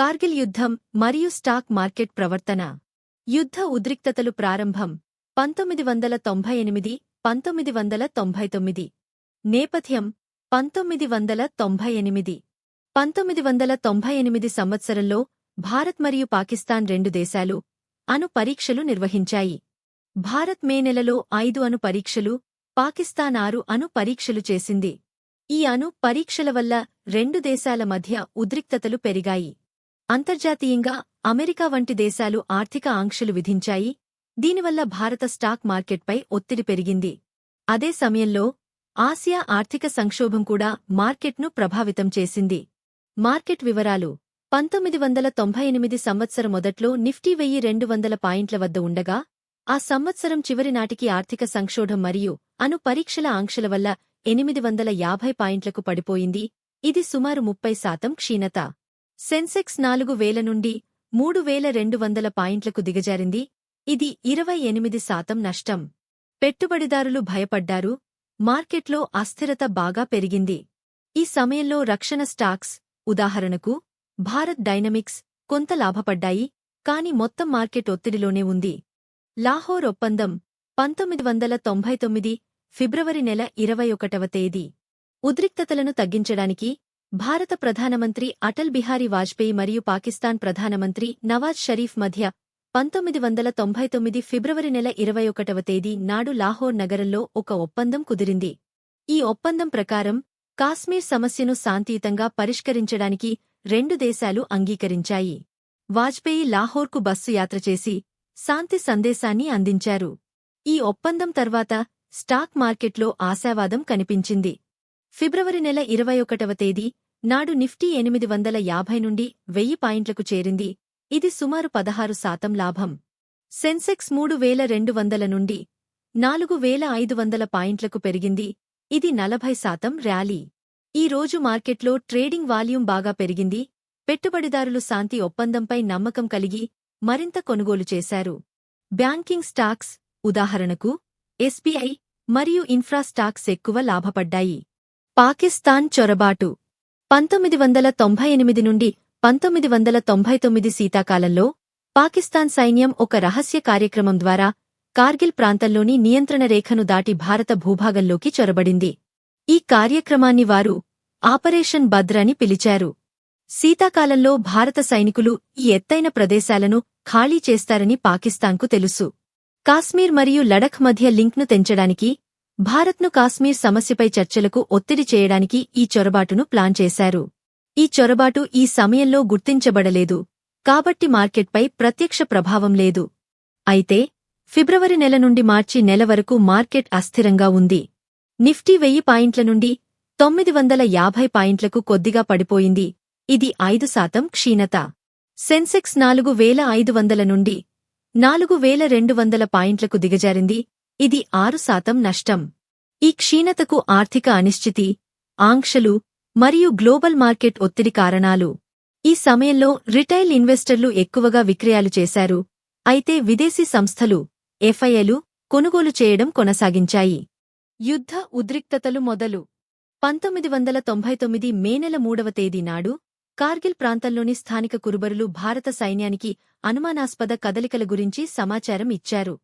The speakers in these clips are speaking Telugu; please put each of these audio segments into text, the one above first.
కార్గిల్ యుద్ధం మరియు స్టాక్ మార్కెట్ ప్రవర్తన. యుద్ధ ఉద్రిక్తతలు ప్రారంభం. పంతొమ్మిది వందల తొంభై ఎనిమిది పంతొమ్మిది వందల తొంభై తొమ్మిది. నేపథ్యం. పంతొమ్మిది వందల తొంభై ఎనిమిది పంతొమ్మిది వందల తొంభై ఎనిమిది సంవత్సరంలో భారత్ మరియు పాకిస్తాన్ రెండు దేశాలు అణు పరీక్షలు నిర్వహించాయి. భారత్ మే నెలలో ఐదు అణు పరీక్షలు పాకిస్తాన్ ఆరు అణు పరీక్షలు చేసింది. ఈ అణు పరీక్షల వల్ల రెండు దేశాల మధ్య ఉద్రిక్తతలు పెరిగాయి. అంతర్జాతీయంగా అమెరికా వంటి దేశాలు ఆర్థిక ఆంక్షలు విధించాయి. దీనివల్ల భారత స్టాక్ మార్కెట్పై ఒత్తిడి పెరిగింది. అదే సమయంలో ఆసియా ఆర్థిక సంక్షోభం కూడా మార్కెట్ను ప్రభావితం చేసింది. మార్కెట్ వివరాలు. పంతొమ్మిది వందల తొంభై ఎనిమిది సంవత్సరం మొదట్లో నిఫ్టీ వెయ్యి రెండు వందల పాయింట్ల వద్ద ఉండగా ఆ సంవత్సరం చివరి నాటికి ఆర్థిక సంక్షోభం మరియు అను పరీక్షల ఆంక్షల వల్ల ఎనిమిది వందల యాభై పాయింట్లకు పడిపోయింది. ఇది సుమారు ముప్పై శాతం క్షీణత. సెన్సెక్స్ నాలుగు వేల నుండి మూడు వేల రెండు వందల పాయింట్లకు దిగజారింది. ఇది ఇరవై ఎనిమిది శాతం నష్టం. పెట్టుబడిదారులు భయపడ్డారు. మార్కెట్లో అస్థిరత బాగా పెరిగింది. ఈ సమయంలో రక్షణ స్టాక్స్ ఉదాహరణకు భారత్ డైనమిక్స్ కొంత లాభపడ్డాయి కాని మొత్తం మార్కెట్ ఒత్తిడిలోనే ఉంది. లాహోర్ ఒప్పందం పంతొమ్మిది వందల తొంభై తొమ్మిది ఫిబ్రవరి నెల ఇరవై ఒకటవ తేదీ. ఉద్రిక్తతలను తగ్గించడానికి భారత ప్రధానమంత్రి అటల్ బిహారీ వాజ్పేయి మరియు పాకిస్తాన్ ప్రధానమంత్రి నవాజ్ షరీఫ్ మధ్య పంతొమ్మిది వందల తొంభై తొమ్మిది ఫిబ్రవరి నెల ఇరవై ఒకటవ తేదీ నాడు లాహోర్ నగరంలో ఒక ఒప్పందం కుదిరింది. ఈ ఒప్పందం ప్రకారం కాశ్మీర్ సమస్యను శాంతియుతంగా పరిష్కరించడానికి రెండు దేశాలు అంగీకరించాయి. వాజ్పేయి లాహోర్కు బస్సు యాత్ర చేసి శాంతి సందేశాన్ని అందించారు. ఈ ఒప్పందం తర్వాత స్టాక్ మార్కెట్లో ఆశావాదం కనిపించింది. ఫిబ్రవరి నెల ఇరవై ఒకటవ తేదీ నాడు నిఫ్టీ ఎనిమిది వందల యాభై నుండి వెయ్యి పాయింట్లకు చేరింది. ఇది సుమారు పదహారు శాతం లాభం. సెన్సెక్స్ మూడు వేల రెండు వందల నుండి నాలుగు వేల ఐదు వందల పాయింట్లకు పెరిగింది. ఇది నలభై శాతం ర్యాలీ. ఈ రోజు మార్కెట్లో ట్రేడింగ్ వాల్యూం బాగా పెరిగింది. పెట్టుబడిదారులు శాంతి ఒప్పందంపై నమ్మకం కలిగి మరింత కొనుగోలు చేశారు. బ్యాంకింగ్ స్టాక్స్ ఉదాహరణకు ఎస్బీఐ మరియు ఇన్ఫ్రా స్టాక్స్ ఎక్కువ లాభపడ్డాయి. పాకిస్తాన్ చొరబాటు. పంతొమ్మిది వందల తొంభై ఎనిమిది నుండి పంతొమ్మిది వందల తొంభై తొమ్మిది శీతాకాలంలో పాకిస్తాన్ సైన్యం ఒక రహస్య కార్యక్రమం ద్వారా కార్గిల్ ప్రాంతంలోని నియంత్రణ రేఖను దాటి భారత భూభాగంలోకి చొరబడింది. ఈ కార్యక్రమాన్ని వారు ఆపరేషన్ భద్ర అని పిలిచారు. శీతాకాలంలో భారత సైనికులు ఈ ఎత్తైన ప్రదేశాలను ఖాళీ చేస్తారని పాకిస్తాన్కు తెలుసు. కాశ్మీర్ మరియు లడఖ్ మధ్య లింక్ను తెంచడానికి భారత్ను కాశ్మీర్ సమస్యపై చర్చలకు ఒత్తిడి చేయడానికి ఈ చొరబాటును ప్లాన్ చేశారు. ఈ చొరబాటు ఈ సమయంలో గుర్తించబడలేదు. కాబట్టి మార్కెట్పై ప్రత్యక్ష ప్రభావం లేదు. అయితే ఫిబ్రవరి నెల నుండి మార్చి నెల వరకు మార్కెట్ అస్థిరంగా ఉంది. నిఫ్టీ వెయ్యి పాయింట్ల నుండి తొమ్మిది వందల యాభై పాయింట్లకు కొద్దిగా పడిపోయింది. ఇది ఐదు శాతం క్షీణత. సెన్సెక్స్ నాలుగు వేల ఐదు వందల నుండి నాలుగు వేల రెండు వందల పాయింట్లకు దిగజారింది. ఇది ఆరు శాతం నష్టం. ఈ క్షీణతకు ఆర్థిక అనిశ్చితి ఆంక్షలు మరియు గ్లోబల్ మార్కెట్ ఒత్తిడి కారణాలు. ఈ సమయంలో రిటైల్ ఇన్వెస్టర్లు ఎక్కువగా విక్రయాలు చేశారు. అయితే విదేశీ సంస్థలు ఎఫ్ఐఏలు కొనుగోలు చేయడం కొనసాగించాయి. యుద్ధ ఉద్రిక్తతలు మొదలు. పంతొమ్మిది వందల తొంభై తొమ్మిది మే నెల మూడవ తేదీ నాడు కార్గిల్ ప్రాంతంలోని స్థానిక కురుబరులు భారత సైన్యానికి అనుమానాస్పద కదలికల గురించి సమాచారం ఇచ్చారు.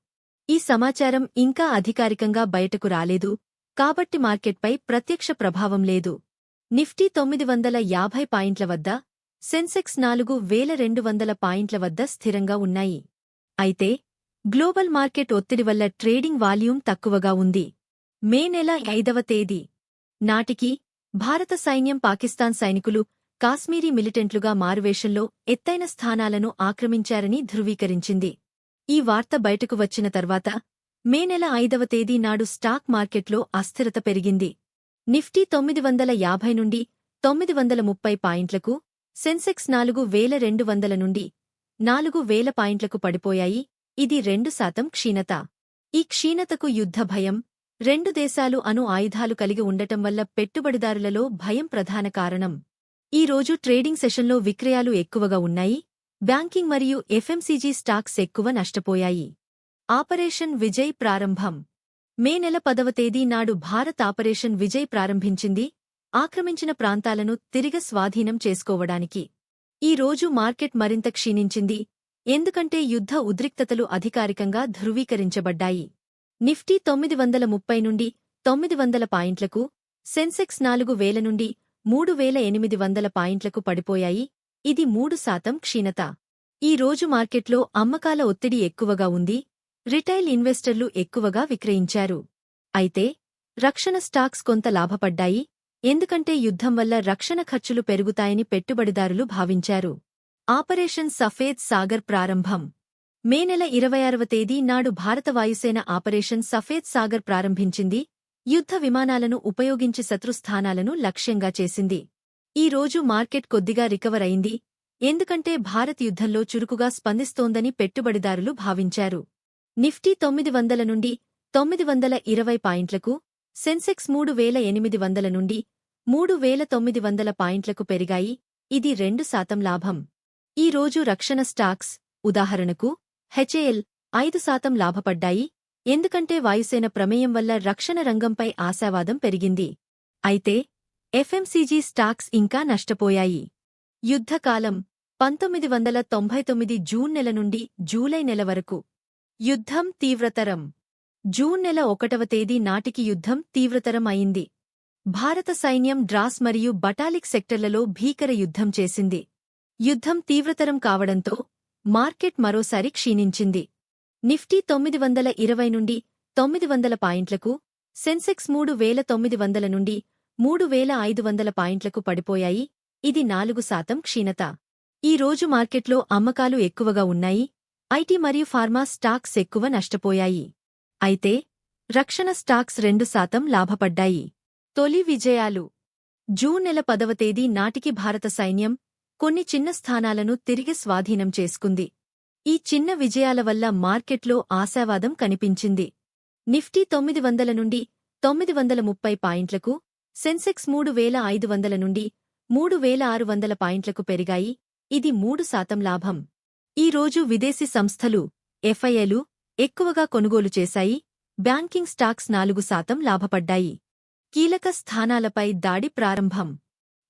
ఈ సమాచారం ఇంకా అధికారికంగా బయటకు రాలేదు. కాబట్టి మార్కెట్పై ప్రత్యక్ష ప్రభావం లేదు. నిఫ్టీ తొమ్మిది వందల యాభై పాయింట్ల వద్ద సెన్సెక్స్ నాలుగు వేల రెండు వందల పాయింట్ల వద్ద స్థిరంగా ఉన్నాయి. అయితే గ్లోబల్ మార్కెట్ ఒత్తిడి వల్ల ట్రేడింగ్ వాల్యూమ్ తక్కువగా ఉంది. మే నెల ఐదవ తేదీ. నాటికి భారత సైన్యం పాకిస్తాన్ సైనికులు కాశ్మీరీ మిలిటెంట్లుగా మారువేషంలో ఎత్తైన స్థానాలను ఆక్రమించారని ధృవీకరించింది. ఈ వార్త బయటకు వచ్చిన తర్వాత మే నెల ఐదవ తేదీ నాడు స్టాక్ మార్కెట్లో అస్థిరత పెరిగింది. నిఫ్టీ తొమ్మిది వందల యాభై నుండి తొమ్మిది వందల ముప్పై పాయింట్లకు సెన్సెక్స్ నాలుగు వేల రెండు వందల నుండి నాలుగు వేల పాయింట్లకు పడిపోయాయి. ఇది రెండు శాతం క్షీణత. ఈ క్షీణతకు యుద్ధ భయం. రెండు దేశాలు అణు ఆయుధాలు కలిగి ఉండటం వల్ల పెట్టుబడిదారులలో భయం ప్రధాన కారణం. ఈ రోజు ట్రేడింగ్ సెషన్లో విక్రయాలు ఎక్కువగా ఉన్నాయి. బ్యాంకింగ్ మరియు ఎఫ్ఎంసీజీ స్టాక్స్ ఎక్కువ నష్టపోయాయి. ఆపరేషన్ విజయ్ ప్రారంభం. మే నెల పదవ తేదీ నాడు భారత్ ఆపరేషన్ విజయ్ ప్రారంభించింది. ఆక్రమించిన ప్రాంతాలను తిరిగ స్వాధీనం చేసుకోవడానికి. ఈ రోజు మార్కెట్ మరింత క్షీణించింది. ఎందుకంటే యుద్ధ ఉద్రిక్తతలు అధికారికంగా ధృవీకరించబడ్డాయి. నిఫ్టీ తొమ్మిది వందల ముప్పై నుండి తొమ్మిది వందల పాయింట్లకు సెన్సెక్స్ నాలుగు వేల నుండి మూడు వేల ఎనిమిది వందల పాయింట్లకు పడిపోయాయి. ఇది మూడు శాతం క్షీణత. ఈ రోజు మార్కెట్లో అమ్మకాల ఒత్తిడి ఎక్కువగా ఉంది రిటైల్ ఇన్వెస్టర్లు ఎక్కువగా విక్రయించారు. అయితే రక్షణ స్టాక్స్ కొంత లాభపడ్డాయి ఎందుకంటే యుద్ధం వల్ల రక్షణ ఖర్చులు పెరుగుతాయని పెట్టుబడిదారులు భావించారు. ఆపరేషన్ సఫేద్ సాగర్ ప్రారంభం. మే నెల ఇరవై ఆరవ తేదీ నాడు భారత వాయుసేన ఆపరేషన్ సఫేద్ సాగర్ ప్రారంభించింది యుద్ధ విమానాలను ఉపయోగించి శత్రుస్థానాలను లక్ష్యంగా చేసింది. ఈ రోజు మార్కెట్ కొద్దిగా రికవర్ అయింది. ఎందుకంటే భారత్ యుద్ధంలో చురుకుగా స్పందిస్తోందని పెట్టుబడిదారులు భావించారు. నిఫ్టీ తొమ్మిది వందల నుండి తొమ్మిది వందల ఇరవై పాయింట్లకు సెన్సెక్స్ మూడు వేల ఎనిమిది వందల నుండి మూడు వేల తొమ్మిది వందల పాయింట్లకు పెరిగాయి. ఇది రెండు శాతం లాభం. ఈ రోజు రక్షణ స్టాక్స్ ఉదాహరణకు హెచ్ఏఎల్ ఐదు శాతం లాభపడ్డాయి. ఎందుకంటే వాయుసేన ప్రమేయం వల్ల రక్షణ రంగంపై ఆశావాదం పెరిగింది. అయితే ఎఫ్ఎంసీజీ స్టాక్స్ ఇంకా నష్టపోయాయి. యుద్ధకాలం పంతొమ్మిది వందల తొంభై తొమ్మిది జూన్ నెల నుండి జూలై నెల వరకు. యుద్ధం తీవ్రతరం. జూన్ నెల ఒకటవ తేదీ నాటికి యుద్ధం తీవ్రతరం అయింది. భారత సైన్యం డ్రాస్ మరియు బటాలిక్ సెక్టర్లలో భీకర యుద్ధం చేసింది. యుద్ధం తీవ్రతరం కావడంతో మార్కెట్ మరోసారి క్షీణించింది. నిఫ్టీ తొమ్మిది వందల ఇరవై నుండి తొమ్మిది వందల పాయింట్లకు సెన్సెక్స్ మూడు వేల తొమ్మిది వందల నుండి మూడు వేల ఐదు వందల పాయింట్లకు పడిపోయాయి. ఇది నాలుగు శాతం క్షీణత. ఈ రోజు మార్కెట్లో అమ్మకాలు ఎక్కువగా ఉన్నాయి. ఐటీ మరియు ఫార్మా స్టాక్స్ ఎక్కువ నష్టపోయాయి. అయితే రక్షణ స్టాక్స్ రెండు శాతం లాభపడ్డాయి. తొలి విజయాలు. జూన్ నెల పదవ తేదీ నాటికి భారత సైన్యం కొన్ని చిన్న స్థానాలను తిరిగి స్వాధీనం చేసుకుంది. ఈ చిన్న విజయాల వల్ల మార్కెట్లో ఆశావాదం కనిపించింది. నిఫ్టీ తొమ్మిది వందల నుండి తొమ్మిది వందల ముప్పై పాయింట్లకు సెన్సెక్స్ మూడు వేల ఐదు వందల నుండి మూడు వేల ఆరు వందల పాయింట్లకు పెరిగాయి. ఇది మూడు శాతం లాభం. ఈ రోజు విదేశీ సంస్థలు ఎఫ్ఐఏలు ఎక్కువగా కొనుగోలు చేశాయి. బ్యాంకింగ్ స్టాక్స్ నాలుగు శాతం లాభపడ్డాయి. కీలక స్థానాలపై దాడి ప్రారంభం.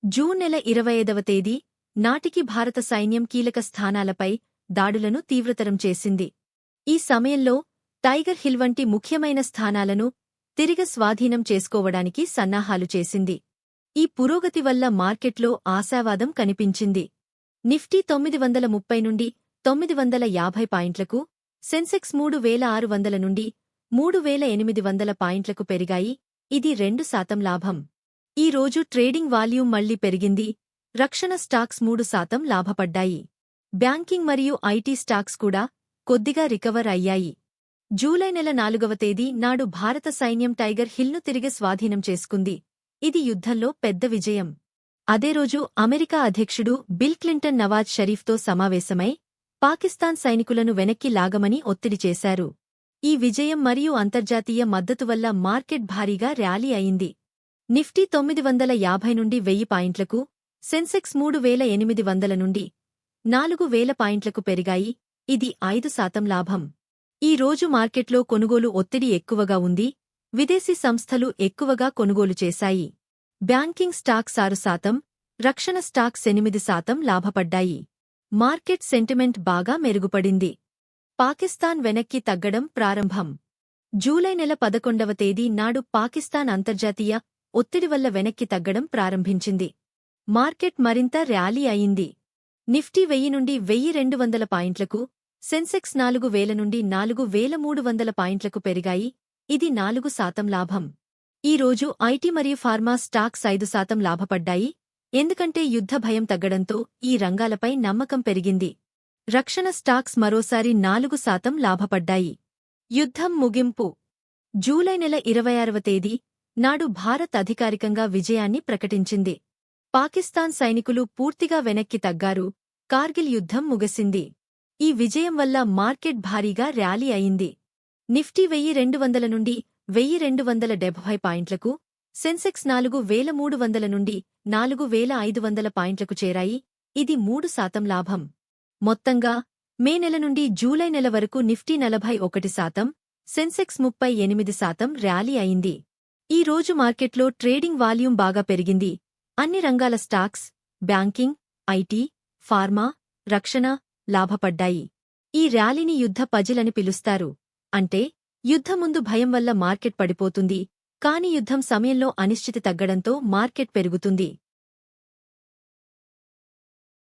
జూన్ నెల ఇరవై ఐదవ తేదీ నాటికి భారత సైన్యం కీలక స్థానాలపై దాడులను తీవ్రతరం చేసింది. ఈ సమయంలో టైగర్ హిల్ వంటి ముఖ్యమైన స్థానాలను తిరిగి స్వాధీనం చేసుకోవడానికి సన్నాహాలు చేసింది. ఈ పురోగతి వల్ల మార్కెట్లో ఆశావాదం కనిపించింది. నిఫ్టీ తొమ్మిది వందల ముప్పై నుండి తొమ్మిది వందల యాభై పాయింట్లకు సెన్సెక్స్ మూడు వేల ఆరు వందల నుండి మూడు వేల ఎనిమిది వందల పాయింట్లకు పెరిగాయి. ఇది రెండు శాతం లాభం. ఈ రోజు ట్రేడింగ్ వాల్యూమ్ మళ్ళీ పెరిగింది. రక్షణ స్టాక్స్ మూడు శాతం లాభపడ్డాయి. బ్యాంకింగ్ మరియు ఐటీ స్టాక్స్ కూడా కొద్దిగా రికవర్ అయ్యాయి. జూలై నెల నాలుగవ తేదీ నాడు భారత సైన్యం టైగర్ హిల్ను తిరిగి స్వాధీనం చేసుకుంది. ఇది యుద్ధంలో పెద్ద విజయం. అదే రోజు అమెరికా అధ్యక్షుడు బిల్ క్లింటన్ నవాజ్ షరీఫ్తో సమావేశమై పాకిస్తాన్ సైనికులను వెనక్కి లాగమని ఒత్తిడి చేశారు. ఈ విజయం మరియు అంతర్జాతీయ మద్దతు వల్ల మార్కెట్ భారీగా ర్యాలీ అయింది. నిఫ్టీ తొమ్మిది వందల యాభై నుండి వెయ్యి పాయింట్లకు సెన్సెక్స్ మూడు వేల ఎనిమిది వందల నుండి నాలుగు వేల పాయింట్లకు పెరిగాయి. ఇది ఐదు శాతం లాభం. ఈ రోజు మార్కెట్లో కొనుగోలు ఒత్తిడి ఎక్కువగా ఉంది విదేశీ సంస్థలు ఎక్కువగా కొనుగోలు చేశాయి. బ్యాంకింగ్ స్టాక్స్ ఆరు శాతం రక్షణ స్టాక్స్ ఎనిమిది శాతం లాభపడ్డాయి. మార్కెట్ సెంటిమెంట్ బాగా మెరుగుపడింది. పాకిస్తాన్ వెనక్కి తగ్గడం ప్రారంభం. జూలై నెల పదకొండవ తేదీ నాడు పాకిస్తాన్ అంతర్జాతీయ ఒత్తిడి వల్ల వెనక్కి తగ్గడం ప్రారంభించింది. మార్కెట్ మరింత ర్యాలీ అయింది. నిఫ్టీ వెయ్యి నుండి వెయ్యి రెండు వందల పాయింట్లకు సెన్సెక్స్ నాలుగు వేల నుండి నాలుగు వేల మూడు వందల పాయింట్లకు పెరిగాయి. ఇది నాలుగు శాతం లాభం. ఈ రోజు ఐటీ మరియు ఫార్మా స్టాక్స్ ఐదు శాతం లాభపడ్డాయి. ఎందుకంటే యుద్ధ భయం తగ్గడంతో ఈ రంగాలపై నమ్మకం పెరిగింది. రక్షణ స్టాక్స్ మరోసారి నాలుగు శాతం లాభపడ్డాయి. యుద్ధం ముగింపు. జూలై నెల ఇరవై ఆరవ తేదీ నాడు భారత్ అధికారికంగా విజయాన్ని ప్రకటించింది. పాకిస్తాన్ సైనికులు పూర్తిగా వెనక్కి తగ్గారు. కార్గిల్ యుద్ధం ముగిసింది. ఈ విజయం వల్ల మార్కెట్ భారీగా ర్యాలీ అయింది. నిఫ్టీ వెయ్యి రెండు వందల నుండి వెయ్యి రెండు వందల డెబ్భై పాయింట్లకు సెన్సెక్స్ నాలుగు వేల మూడు వందల నుండి నాలుగు వేల ఐదు వందల పాయింట్లకు చేరాయి. ఇది మూడు శాతం లాభం. మొత్తంగా మే నెల నుండి జూలై నెల వరకు నిఫ్టీ నలభై ఒకటి శాతం సెన్సెక్స్ ముప్పై ఎనిమిది శాతం ర్యాలీ అయింది. ఈ రోజు మార్కెట్లో ట్రేడింగ్ వాల్యూమ్ బాగా పెరిగింది. అన్ని రంగాల స్టాక్స్ బ్యాంకింగ్ ఐటీ ఫార్మా రక్షణ లాభపడ్డాయి. ఈ ర్యాలీని యుద్ధ పజిలని పిలుస్తారు. అంటే యుద్ధముందు భయం వల్ల మార్కెట్ పడిపోతుంది. కాని యుద్ధం సమయంలో అనిశ్చితి తగ్గడంతో మార్కెట్ పెరుగుతుంది.